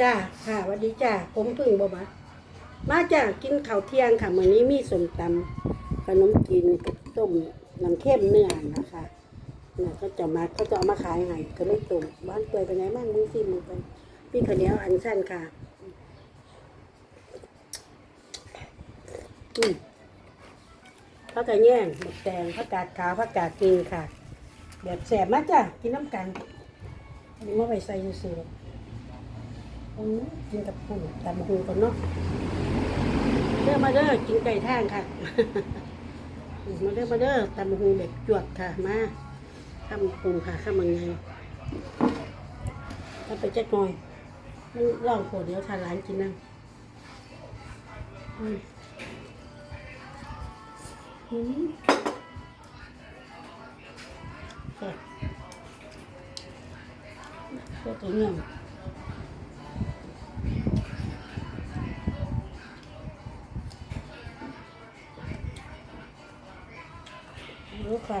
จ้าค่ะวัสดีจ้าผมพึ่งบ่มามาจ้ากินข้าวเที่ยงค่ะมื้อนี้มีส้มตำขนมกินกับต้มน้ำเข้มเนื้อนะคะน่ะเขาจะมาเขาจะเอามาขายให้ก็เลยต้มบ้านเปื่อยไปไหนบ้างมึงสิมึงไปพี่ข้าวเหนียวอันสั้นค่ะอืมผักกาดแย่งบักแตงผักกาดขาวผักกาดกินค่ะ แบบแสบมากจ้ะกินน้ำกันอันนี้มาไปใส่ซื่อ กินกับปูตำหูกันเนาะเด้อมาเด้อกินไก่ทางค่ะมาเด้อมาเด้อตำหูแบบจวดค่ะมาทำปูค่ะข้ามังไงทำไปจักหน่อยมันลองโผล่เดี๋ยวทานร้านกินนั่งอืมอืมค่ะก็ตัวเนี้ย รู้ค่ะ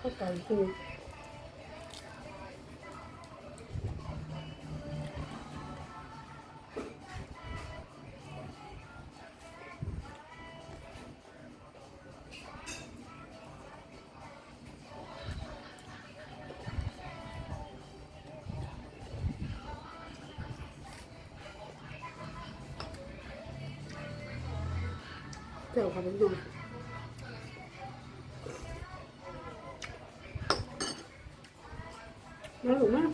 ข้า วไก่คือเจ้าค่ะพี่น้องมาหรือมา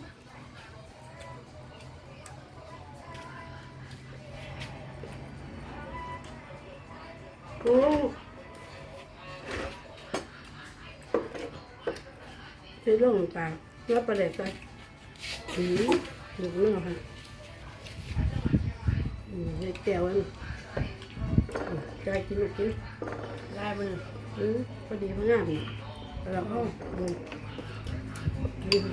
โอ้ใช้เรื่องต่างๆแล้วประเด็ดไปอืมหนูเนื้อค่ะอืมเด็กแก้วอั ใจกินลูกกินได้ไปเลยอืมพอดีพองามอีกแล้วก็อืมอืม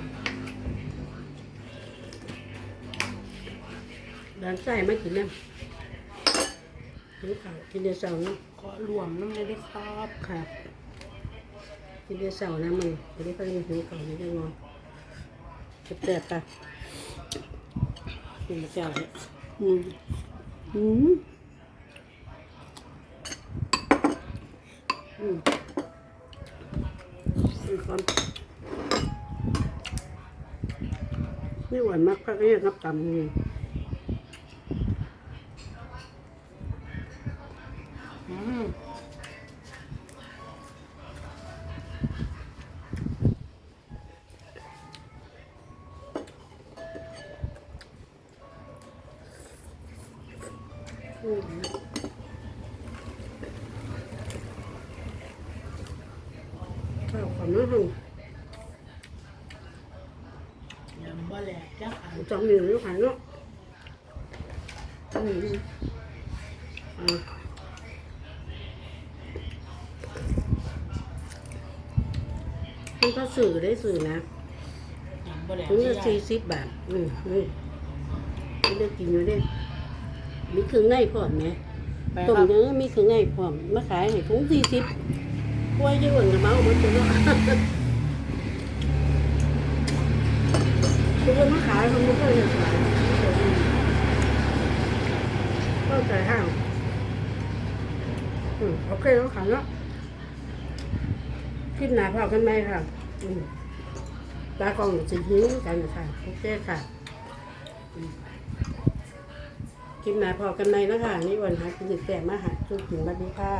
ร้านไส้ไม่กินน้ำกินข้าวกินเดียวเสาร์เนาะขอรวมน้ำเลยได้ครับค่ะ กินเดียวเสาร์นะมันไม่ได้ไปเรียนหิวข้าวไม่ได้นอนแซ่บๆค่ะกินเจ้าเนี่ยอืมอืม อืมก่อนไม่หวานมากก็เรียกนับตำนี่อืม อืมข้าวของน้ำหั่นยำบ่แหลกจ้าค่ะจองหนึ่งลูกค้าเนาะอืมอ่ามันก็สื่อได้สื่อนะยำบ่แหลกถึงจะสี่สิบบาทอืมนี่ไม่ได้กินอยู่เด้มีเครื่องในพร้อมไหมไปต้มครับเนื้อมีเครื่องในพร้อมมาขายให้ถุงสี่สิบ กล้วยยี่ห้อกับเมาหมดตัวเนาะทุกคนมาขายเขาไม่เคยจะขายก็ใจห้างอืมโอเคแล้วขายแล้วคิดหนาพอกันไหมค่ะอืมตากองสิหิวกันค่ะโอเคค่ะอืมคลิปหนาพอกันไหมแล้วค่ะนี่วันหากินแสบมาหาจุดถึงบัดนี้ค่ะ